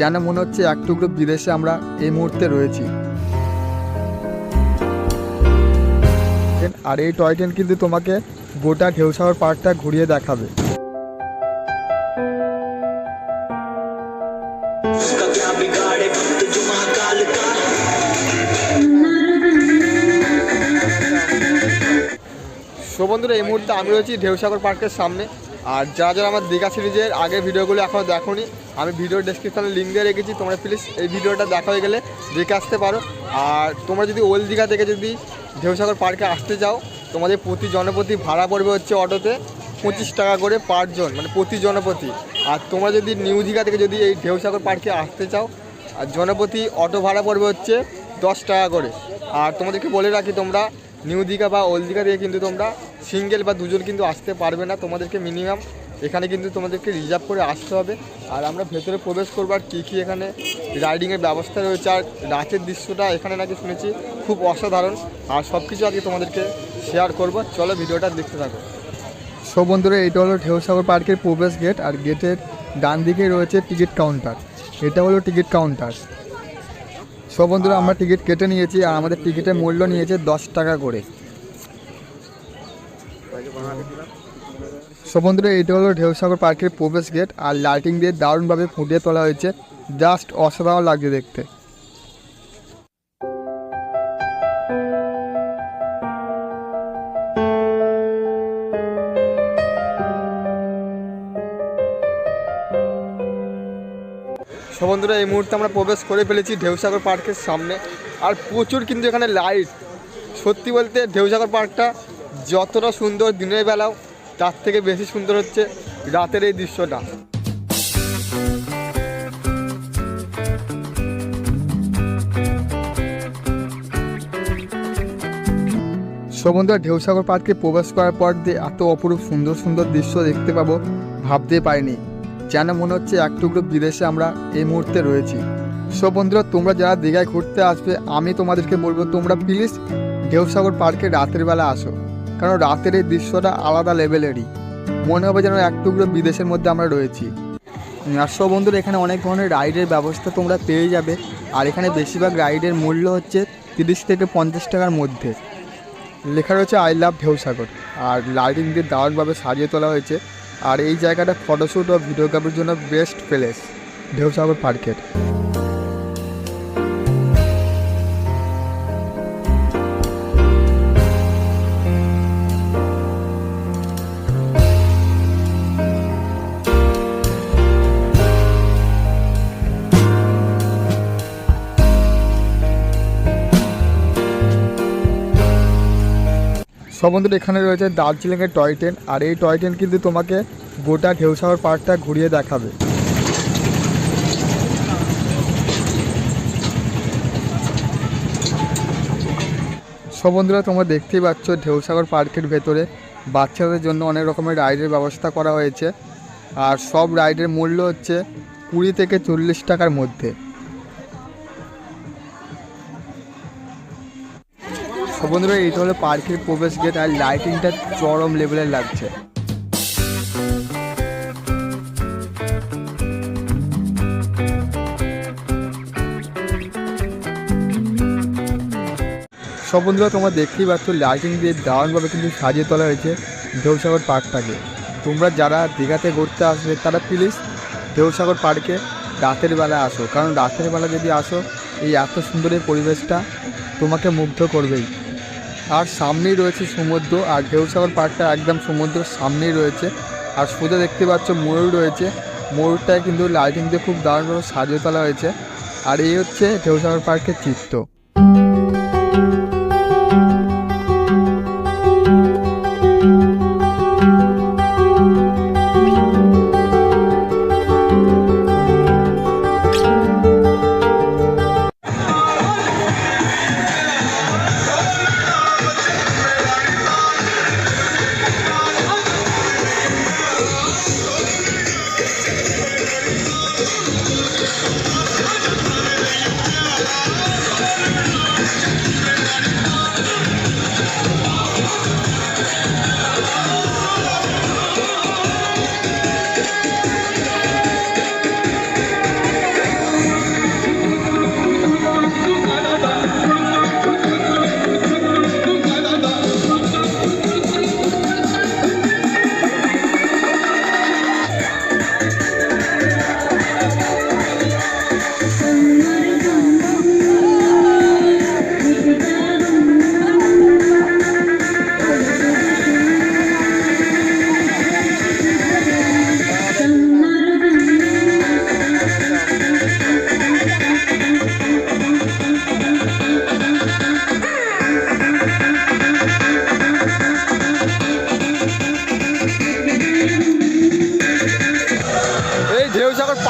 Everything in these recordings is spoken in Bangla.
যেন মনে হচ্ছে এক টুকরো বিদেশে আমরা এই মুহূর্তে রয়েছি। আর এই টয় ট্রেন কিন্তু তোমাকে গোটা ঢেউসাগর পার্কটা ঘুরিয়ে দেখাবে। তো বন্ধুরা, এই মুহূর্তে আমি রয়েছি ঢেউসাগর পার্কের সামনে। আর যারা যারা আমার দীঘা সিরিজের আগে ভিডিওগুলো এখনও দেখোনি, আমি ভিডিও ডেসক্রিপশনে লিঙ্ক দিয়ে রেখেছি, তোমরা প্লিজ এই ভিডিওটা দেখা হয়ে গেলে দেখে আসতে পারো। আর তোমরা যদি ওল্ড দীঘা থেকে যদি ঢেউসাগর পার্কে আসতে চাও, তোমাদের প্রতি জনপ্রতি ভাড়া পড়বে হচ্ছে অটোতে পঁচিশ টাকা করে পার জন মানে প্রতি জনপ্রতি। আর তোমরা যদি নিউ দীঘা থেকে যদি এই ঢেউসাগর পার্কে আসতে চাও, আর জনপ্রতি অটো ভাড়া পড়বে হচ্ছে দশ টাকা করে। আর তোমাদেরকে বলে রাখি তোমরা, নিউ দীঘা বা ওল্ড দীঘা থেকে কিন্তু তোমরা সিঙ্গেল বা দুজন কিন্তু আসতে পারবে না, তোমাদেরকে মিনিমাম এখানে কিন্তু তোমাদেরকে রিজার্ভ করে আসতে হবে। আর আমরা ভেতরে প্রবেশ করব আর কী কী এখানে রাইডিংয়ের ব্যবস্থা রয়েছে। আর রাতের দৃশ্যটা এখানে নাকি শুনেছি, খুব অসাধারণ। আর সব কিছু আগে তোমাদেরকে শেয়ার করব। চলো ভিডিওটা দেখতে থাকো। সো বন্ধুরা, এটা হলো ঢেউসাগর পার্কের প্রবেশ গেট আর গেটের ডান দিকে রয়েছে টিকিট কাউন্টার এটা হলো টিকিট কাউন্টার সব বন্ধুরা, আমরা টিকিট কেটে নিয়েছি, আর আমাদের টিকিটের মূল্য নিয়েছে দশ টাকা করে। সব বন্ধুরা, এটা হলো ঢেউসাগর পার্কের প্রবেশ গেট আর লাইটিং দিয়ে দারুণভাবে ফুটিয়ে তোলা হয়েছে। জাস্ট অসাধারণ লাগছে দেখতে। বন্ধুরা, এই মুহূর্তে আমরা প্রবেশ করে ফেলেছি ঢেউসাগর পার্কের সামনে। আর প্রচুর কিন্তু এখানে লাইট সত্যি বলতে ঢেউসাগর পার্কটা যতটা সুন্দর দিনের বেলাও, তার থেকে বেশি সুন্দর হচ্ছে রাতের এই দৃশ্যটা। সো বন্ধুরা ঢেউসাগর পার্কে প্রবেশ করার পর দিয়ে এত অপরূপ সুন্দর সুন্দর দৃশ্য দেখতে পাবো, ভাবতে পারিনি। যেন মনে হচ্ছে এক টুকরো বিদেশে আমরা এই মুহূর্তে রয়েছি। সো বন্ধুরা তোমরা যারা দীঘায় ঘুরতে আসবে, আমি তোমাদেরকে বলব, তোমরা প্লিজ ঢেউসাগর পার্কে রাতের বেলা আসো। কারণ রাতের এই দৃশ্যটা আলাদা লেভেলেরই। মনে হবে যেন এক টুকরো বিদেশের মধ্যে আমরা রয়েছি। আর সব বন্ধুরা, এখানে অনেক ধরনের রাইডের ব্যবস্থা তোমরা পেয়ে যাবে। আর এখানে বেশিরভাগ রাইডের মূল্য হচ্ছে তিরিশ থেকে পঞ্চাশ টাকার মধ্যে। লেখা রয়েছে, আই লাভ ঢেউসাগর। আর লাইটিং দিয়ে দারুণভাবে সাজিয়ে তোলা হয়েছে। আর এই জায়গাটা ফটোশ্যুট ও ভিডিওগ্রাফির জন্য বেস্ট প্লেস, ঢেউসাগর পার্কের। বন্ধুরা এখানে রয়েছে দার্জিলিংয়ের টয় ট্রেন। আর এই টয় ট্রেন কিন্তু তোমাকে গোটা ঢেউসাগর পার্কটা ঘুরিয়ে দেখাবে। সব বন্ধুরা, তোমরা দেখতেই পাচ্ছ ঢেউসাগর পার্কের ভেতরে বাচ্চাদের জন্য অনেক রকমের রাইডের ব্যবস্থা করা হয়েছে। আর সব রাইডের মূল্য হচ্ছে কুড়ি থেকে চল্লিশ টাকার মধ্যে। বন্ধুরা, এইটা হলো পার্কের প্রবেশ গেট আর লাইটিংটা চরম লেভেলের লাগছে। সব বন্ধুরা, তোমরা দেখতেই পাচ্ছ লাইটিং দিয়ে দারুণভাবে কিন্তু সাজিয়ে তোলা হয়েছে ঢেউসাগর পার্কটাকে। তোমরা যারা দীঘাতে ঘুরতে আসবে, তারা প্লিজ ঢেউসাগর পার্কে রাতের বেলা আসো। কারণ রাতের বেলা যদি আসো, এই এত সুন্দর এই পরিবেশটা তোমাকে মুগ্ধ করবেই। আর সামনেই রয়েছে সমুদ্র, আর ঢেউসাগর পার্কটা একদম সমুদ্রের সামনেই রয়েছে। আর সোজা দেখতে পাচ্ছ ময়ূর রয়েছে। ময়ূরটায় কিন্তু লাইটিং দিয়ে খুব দারুণভাবে সাজিয়ে তোলা হয়েছে। আর এই হচ্ছে ঢেউসাগর পার্কের চিত্র।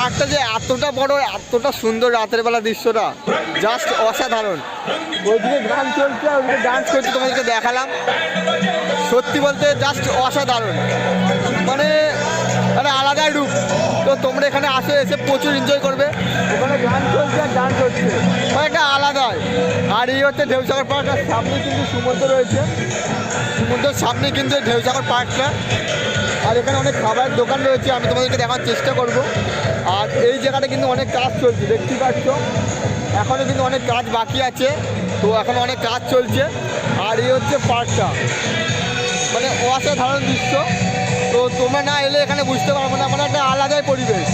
পার্কটা যে এতটা বড়, এতটা সুন্দর রাতের বেলা দৃশ্যটা জাস্ট অসাধারণ। ওইদিকে গান চলছে ওইদিকে ডান্স করছে, তোমাদেরকে দেখালাম। সত্যি বলতে জাস্ট অসাধারণ। মানে একটা আলাদাই রূপ। তো তোমরা এখানে আসে, এসে প্রচুর এনজয় করবে। ওখানে গান চলছে আর ডান্স হচ্ছে। মানে একটা আলাদাই আর এই হচ্ছে ঢেউসাগর পার্ক আর সামনে কিন্তু সমুদ্র রয়েছে। সমুদ্রের সামনে কিন্তু ঢেউসাগর পার্কটা। আর এখানে অনেক খাবারের দোকান রয়েছে, আমি তোমাদেরকে দেখার চেষ্টা করব। আর এই জায়গাটা কিন্তু অনেক কাজ চলছে, দেখতে পাচ্ছ। এখনও কিন্তু অনেক কাজ বাকি আছে, তো এখন অনেক কাজ চলছে। আর এই হচ্ছে পার্কটা। মানে অসাধারণ দৃশ্য। তো তোমরা না এলে এখানে বুঝতে পারব না মানে একটা আলাদাই পরিবেশ।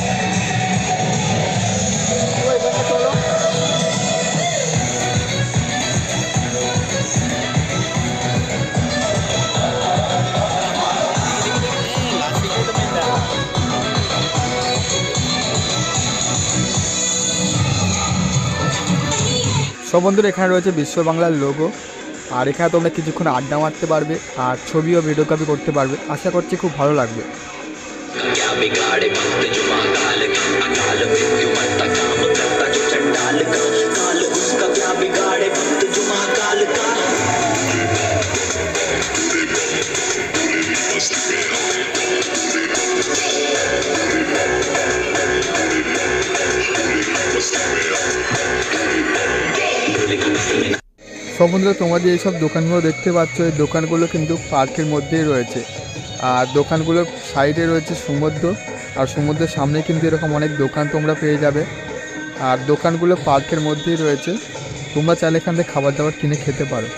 সব বন্ধুরা এখানে রয়েছে বিশ্ব বাংলার লোগো আর এখানে তোমরা কিছুক্ষণ আড্ডা মারতে পারবে আর ছবি ও ভিডিওগ্রাফি করতে পারবে আশা করছি খুব ভালো লাগবে क्या बिगाड़े বন্ধুরা, তোমরা যে এইসব দোকানগুলো দেখতে পাচ্ছ, এই দোকানগুলো কিন্তু পার্কের মধ্যেই রয়েছে। আর দোকানগুলোর সাইডে রয়েছে সমুদ্র, আর সমুদ্রের সামনে কিন্তু এরকম অনেক দোকান তোমরা পেয়ে যাবে। আর দোকানগুলো পার্কের মধ্যেই রয়েছে। তোমরা চাইলে এখান থেকে খাবার দাবার কিনে খেতে পারো।